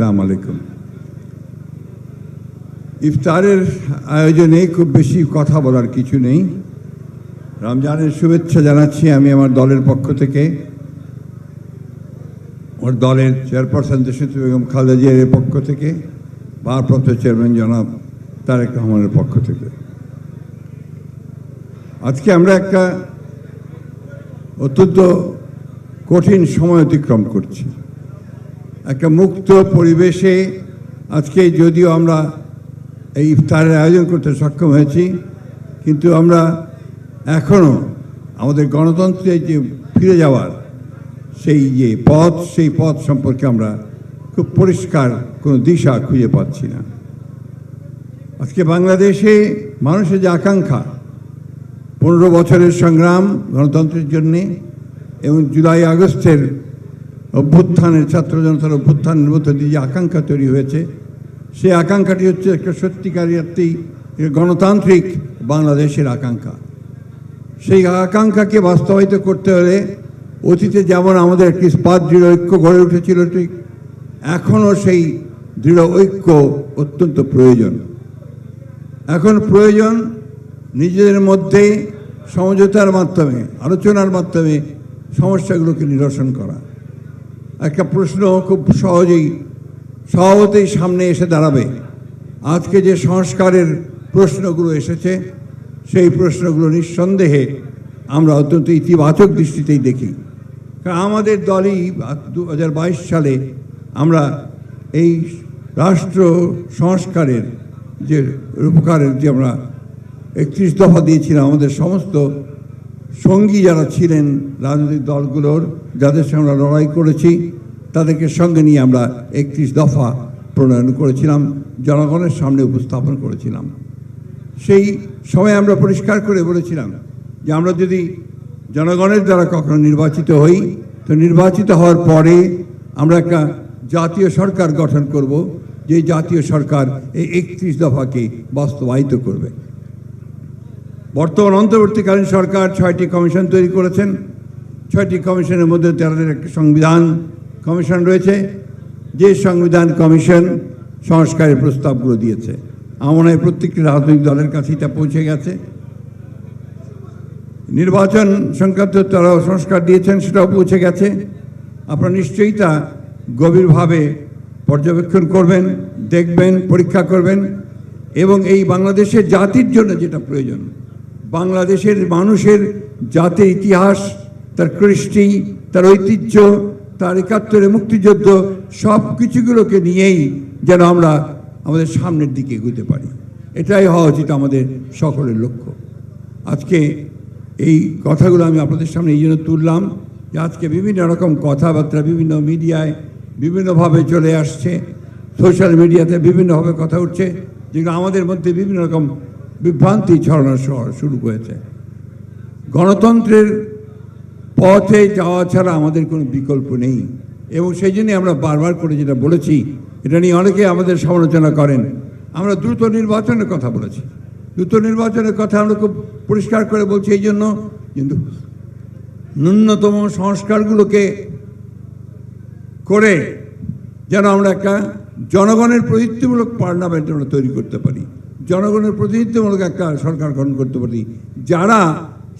আসসালামু আলাইকুম। ইফতারের আয়োজনে খুব বেশি কথা বলার কিছু নেই। রমজানের শুভেচ্ছা জানাচ্ছি আমি আমার দলের পক্ষ থেকে। ওর দলের চেয়ারপারসন দেশিত বেগম খালেদা জিয়ার পক্ষ থেকে, ভারপ্রাপ্ত চেয়ারম্যান জনাব তারেক রহমানের পক্ষ থেকে। আজকে আমরা একটা অত্যন্ত কঠিন সময় অতিক্রম করছি। একটা মুক্ত পরিবেশে আজকে যদিও আমরা এই ইফতারের আয়োজন করতে সক্ষম হয়েছি, কিন্তু আমরা এখনও আমাদের গণতন্ত্রে যে ফিরে যাওয়ার সেই যে পথ, সেই পথ সম্পর্কে আমরা খুব পরিষ্কার কোনো দিশা খুঁজে পাচ্ছি না। আজকে বাংলাদেশে মানুষের যে আকাঙ্ক্ষা, পনেরো বছরের সংগ্রাম গণতন্ত্রের জন্যে এবং জুলাই আগস্টের অভ্যুত্থানের, ছাত্র জনতার অভ্যুত্থানের মধ্যে দিয়ে যে আকাঙ্ক্ষা তৈরি হয়েছে, সেই আকাঙ্ক্ষাটি হচ্ছে একটা সত্যিকারী গণতান্ত্রিক বাংলাদেশের আকাঙ্ক্ষা। সেই আকাঙ্ক্ষাকে বাস্তবায়িত করতে হলে অতীতে যেমন আমাদের একটি স্পাত দৃঢ় ঐক্য গড়ে উঠেছিল, ঠিক এখনও সেই দৃঢ় ঐক্য অত্যন্ত প্রয়োজন। এখন প্রয়োজন নিজেদের মধ্যে সমঝোতার মাধ্যমে, আলোচনার মাধ্যমে সমস্যাগুলোকে নিরসন করা। একটা প্রশ্ন খুব সহজেই সহজেই সামনে এসে দাঁড়াবে। আজকে যে সংস্কারের প্রশ্নগুলো এসেছে, সেই প্রশ্নগুলো নিঃসন্দেহে আমরা অত্যন্ত ইতিবাচক দৃষ্টিতেই দেখি। কারণ আমাদের দলই দু হাজার বাইশ সালে আমরা এই রাষ্ট্র সংস্কারের যে রূপকারের যে আমরা একত্রিশ দফা দিয়েছিলাম, আমাদের সমস্ত সঙ্গী যারা ছিলেন রাজনৈতিক দলগুলোর, যাদের সঙ্গে আমরা লড়াই করেছি, তাদেরকে সঙ্গে নিয়ে আমরা একত্রিশ দফা প্রণয়ন করেছিলাম, জনগণের সামনে উপস্থাপন করেছিলাম। সেই সময় আমরা পরিষ্কার করে বলেছিলাম যে আমরা যদি জনগণের দ্বারা কখনো নির্বাচিত হই, তো নির্বাচিত হওয়ার পরে আমরা একটা জাতীয় সরকার গঠন করব, যে জাতীয় সরকার এই একত্রিশ দফাকে বাস্তবায়িত করবে। বর্তমান অন্তর্বর্তীকালীন সরকার ছয়টি কমিশন তৈরি করেছেন। ছয়টি কমিশনের মধ্যে তাদের একটি সংবিধান কমিশন রয়েছে। যে সংবিধান কমিশন সংস্কারের প্রস্তাবগুলো দিয়েছে। আমার মনে হয় প্রত্যেকটি রাজনৈতিক দলের কাছেই তা পৌঁছে গেছে। নির্বাচন সংক্রান্ত তারাও সংস্কার দিয়েছেন, সেটাও পৌঁছে গেছে। আপনারা নিশ্চয়ই তা গভীরভাবে পর্যবেক্ষণ করবেন, দেখবেন, পরীক্ষা করবেন এবং এই বাংলাদেশের জাতির জন্য যেটা প্রয়োজন বাংলাদেশের মানুষের জাতির ইতিহাস, তার কৃষ্টি, তার ঐতিহ্য, তার একাত্তরে মুক্তিযুদ্ধ, সব কিছুগুলোকে নিয়েই যেন আমরা আমাদের সামনের দিকে এগোতে পারি। এটাই হওয়া উচিত আমাদের সকলের লক্ষ্য। আজকে এই কথাগুলো আমি আপনাদের সামনে এই জন্য তুললাম যে আজকে বিভিন্ন রকম কথাবার্তা, বিভিন্ন মিডিয়ায় বিভিন্নভাবে চলে আসছে। সোশ্যাল মিডিয়াতে বিভিন্নভাবে কথা উঠছে, যেগুলো আমাদের মধ্যে বিভিন্ন রকম বিভ্রান্তি ছড়ানো শুরু করেছে। গণতন্ত্রের পথে যাওয়া ছাড়া আমাদের কোনো বিকল্প নেই। এবং সেই জন্যই আমরা বারবার করে যেটা বলেছি, এটা নিয়ে অনেকে আমাদের সমালোচনা করেন। আমরা দ্রুত নির্বাচনের কথা বলেছি। দ্রুত নির্বাচনের কথা আমরা খুব পরিষ্কার করে বলছি এই জন্য, কিন্তু ন্যূনতম সংস্কারগুলোকে করে যেন আমরা একটা জনগণের প্রযুক্তিমূলক পার্লামেন্ট আমরা তৈরি করতে পারি। জনগণের প্রতিনিধিত্বমূলক একটা সরকার গঠন করতে পারি। যারা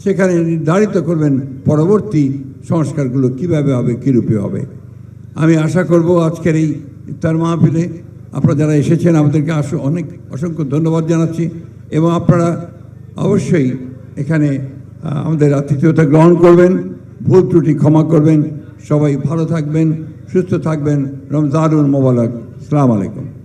সেখানে নির্ধারিত করবেন পরবর্তী সংস্কারগুলো কীভাবে হবে কীরূপে হবে। আমি আশা করব আজকের এই ইফতার মাহফিলে আপনারা যারা এসেছেন, আমাদেরকে আস, অনেক অসংখ্য ধন্যবাদ জানাচ্ছি এবং আপনারা অবশ্যই এখানে আমাদের আতিথ্যতা গ্রহণ করবেন, ভুল ত্রুটি ক্ষমা করবেন। সবাই ভালো থাকবেন, সুস্থ থাকবেন। রমজানুল মোবারক। সালাম আলাইকুম।